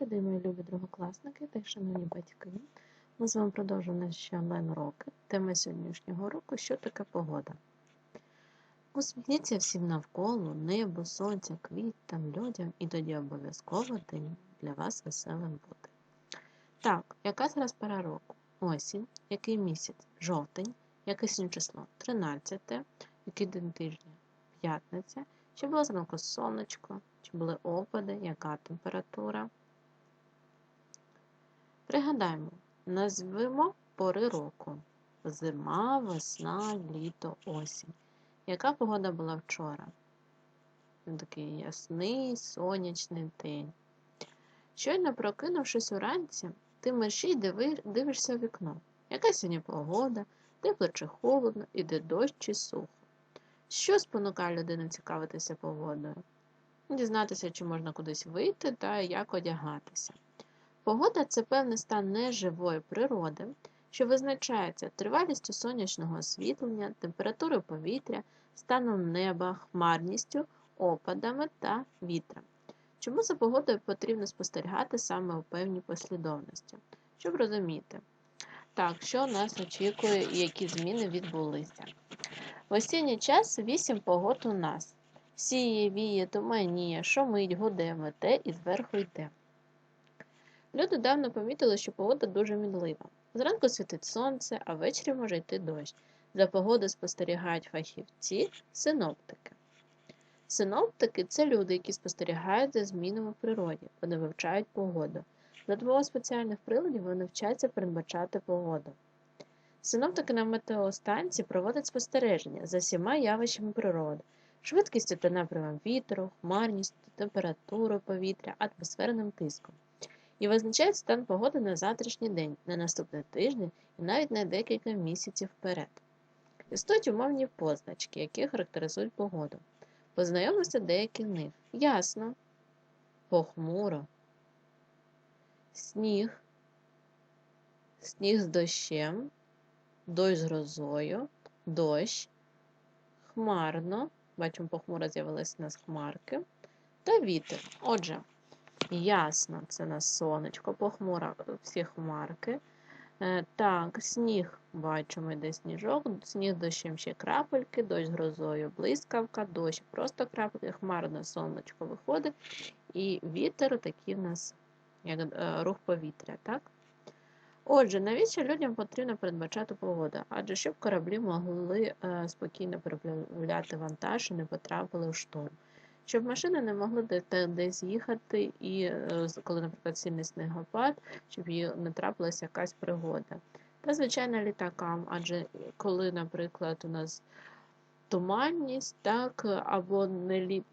Добрий день, мої любі другокласники та шановні батьки. Ми з вами продовжуємо наші онлайн-уроки. Тема сьогоднішнього уроку що таке погода. Усміхніться всім навколо, небо, сонця, квітам, людям, і тоді обов'язково день для вас веселим буде. Так, яка зараз пора року? Осінь, який місяць? Жовтень, яке сьогодні число? 13, який день тижня? П'ятниця. Чи було зранку сонечко, чи були опади, яка температура? Пригадаємо, назвемо пори року. Зима, весна, літо, осінь. Яка погода була вчора? Такий ясний сонячний день. Щойно прокинувшись уранці, ти мерщій дивишся в вікно. Яка сьогодні погода, тепло чи холодно, іде дощ чи сухо. Що спонукає людину цікавитися погодою? Дізнатися, чи можна кудись вийти та як одягатися. Погода це певний стан неживої природи, що визначається тривалістю сонячного освітлення, температурою повітря, станом неба, хмарністю, опадами та вітром. Чому за погодою потрібно спостерігати саме у певній послідовності? Щоб розуміти, так, що нас очікує і які зміни відбулися. В осінній час вісім погод у нас. Сіє, віє, туманіє, шумить, гуде, мете і зверху йде. Люди давно помітили, що погода дуже мінлива. Зранку світить сонце, а ввечері може йти дощ. За погоду спостерігають фахівці, синоптики. Синоптики це люди, які спостерігають за змінами в природі, вони вивчають погоду. За допомогою спеціальних приладів вони вчаться передбачати погоду. Синоптики на метеостанції проводять спостереження за всіма явищами природи, швидкістю та напрямом вітру, хмарністю, температурою повітря, атмосферним тиском. І визначають стан погоди на завтрашній день, на наступний тиждень і навіть на декілька місяців вперед. Існують умовні позначки, які характеризують погоду. Познайомимося деякі них. Ясно, похмуро, сніг, сніг з дощем, дощ з грозою, дощ, хмарно, бачимо, похмуро з'явилися у нас хмарки, та вітер. Отже, ясно, це на сонечко, похмуро всі хмарки. Е, так, сніг, бачимо, йде сніжок, сніг дощем ще крапельки, дощ з грозою, блискавка, дощ, просто крапельки, хмарне сонечко виходить, і вітер такий в нас, як е, рух повітря. так? Отже, навіщо людям потрібно передбачати погоду? Адже щоб кораблі могли е, спокійно переправляти вантаж і не потрапили в шторм. Щоб машини не могли десь їхати, і е, коли, наприклад, сильний снігопад, щоб їй не трапилася якась пригода. Та, звичайно, літакам, адже коли, наприклад, у нас туманність, так, або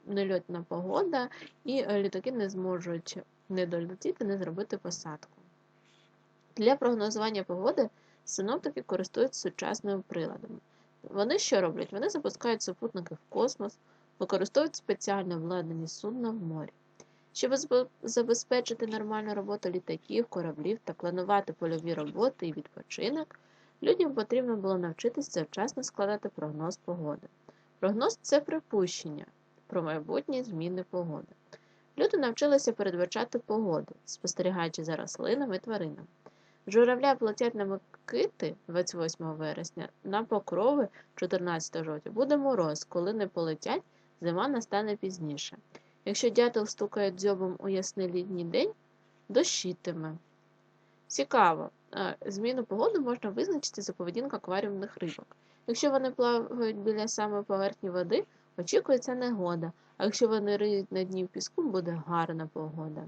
нельотна погода, і літаки не зможуть не долетіти, не зробити посадку. Для прогнозування погоди синоптики користуються сучасними приладами. Вони що роблять? Вони запускають супутники в космос, використовують спеціально обладнані судна в морі. Щоб забезпечити нормальну роботу літаків, кораблів та планувати польові роботи і відпочинок, людям потрібно було навчитися завчасно складати прогноз погоди. Прогноз це припущення про майбутні зміни погоди. Люди навчилися передбачати погоду, спостерігаючи за рослинами і тваринами. Журавля платять на Микити 28 вересня, на покрови 14 жовтня. Буде мороз, коли не полетять, зима настане пізніше. Якщо дятел стукає дзьобом у ясний літній день, дощитиме. Цікаво, зміну погоди можна визначити за поведінку акваріумних рибок. Якщо вони плавають біля самої поверхні води, очікується негода, а якщо вони риють на дні в піску, буде гарна погода.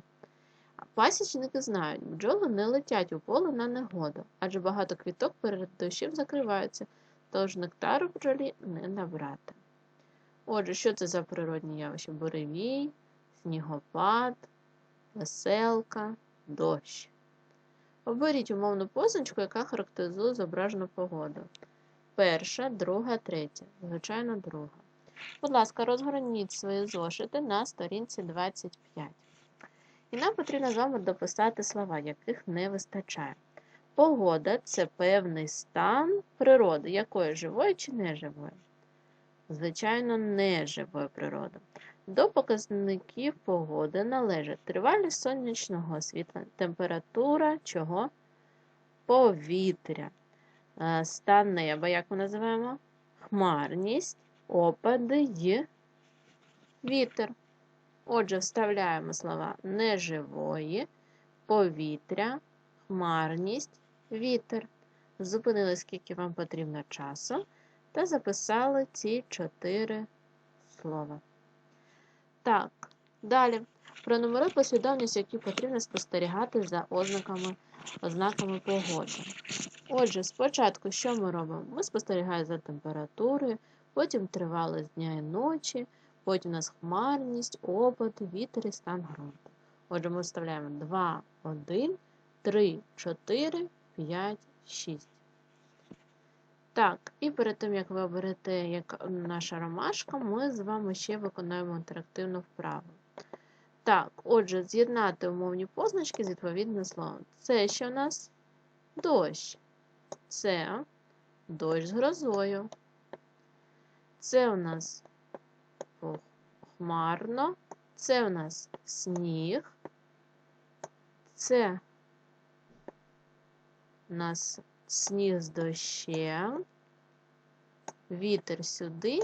Пасічники знають, бджоли не летять у поле на негоду, адже багато квіток перед дощем закриваються, тож нектару бджолі не набрати. Отже, що це за природні явища? Буревій, снігопад, веселка, дощ. Оберіть умовну позначку, яка характеризує зображену погоду. Перша, друга, третя. Звичайно, друга. Будь ласка, розгорніть свої зошити на сторінці 25. І нам потрібно з вами дописати слова, яких не вистачає. Погода це певний стан природи, якої живої чи неживої. Звичайно, неживої природи. До показників погоди належать тривалість сонячного світла, температура чого? Повітря, е, стан неба, як ми називаємо, хмарність, опади й вітер. Отже, вставляємо слова неживої, повітря, хмарність, вітер. Зупинили, скільки вам потрібно часу, та записали ці чотири слова. Так, далі. Пронумеруй послідовність, які потрібно спостерігати за ознаками, ознаками погоди. Отже, спочатку що ми робимо? Ми спостерігаємо за температурою, потім тривалість дня і ночі, потім у нас хмарність, опад, вітер і стан ґрунту. Отже, ми вставляємо 2, 1, 3, 4, 5, 6. Так, і перед тим, як ви оберете як наша ромашка, ми з вами ще виконуємо інтерактивну вправу. Так, отже, з'єднати умовні позначки з відповідним словом. Це що у нас дощ. Це дощ з грозою. Це у нас хмарно. Це у нас сніг. Це у нас сніг з дощем. Вітер сюди,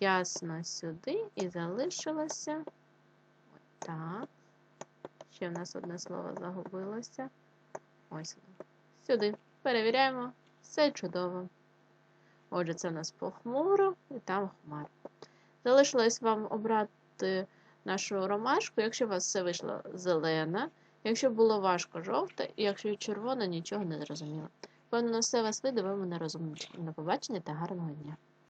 ясно сюди і залишилося. Так. Ще в нас одне слово загубилося. Ось воно. Сюди. Перевіряємо. Все чудово. Отже, це в нас похмуро і там хмар. Залишилось вам обрати нашу ромашку, якщо у вас все вийшло зелена, якщо було важко жовте, і якщо червоне, нічого не зрозуміло. Певно, на все вас вийде, ви мене розумнички. На побачення та гарного дня!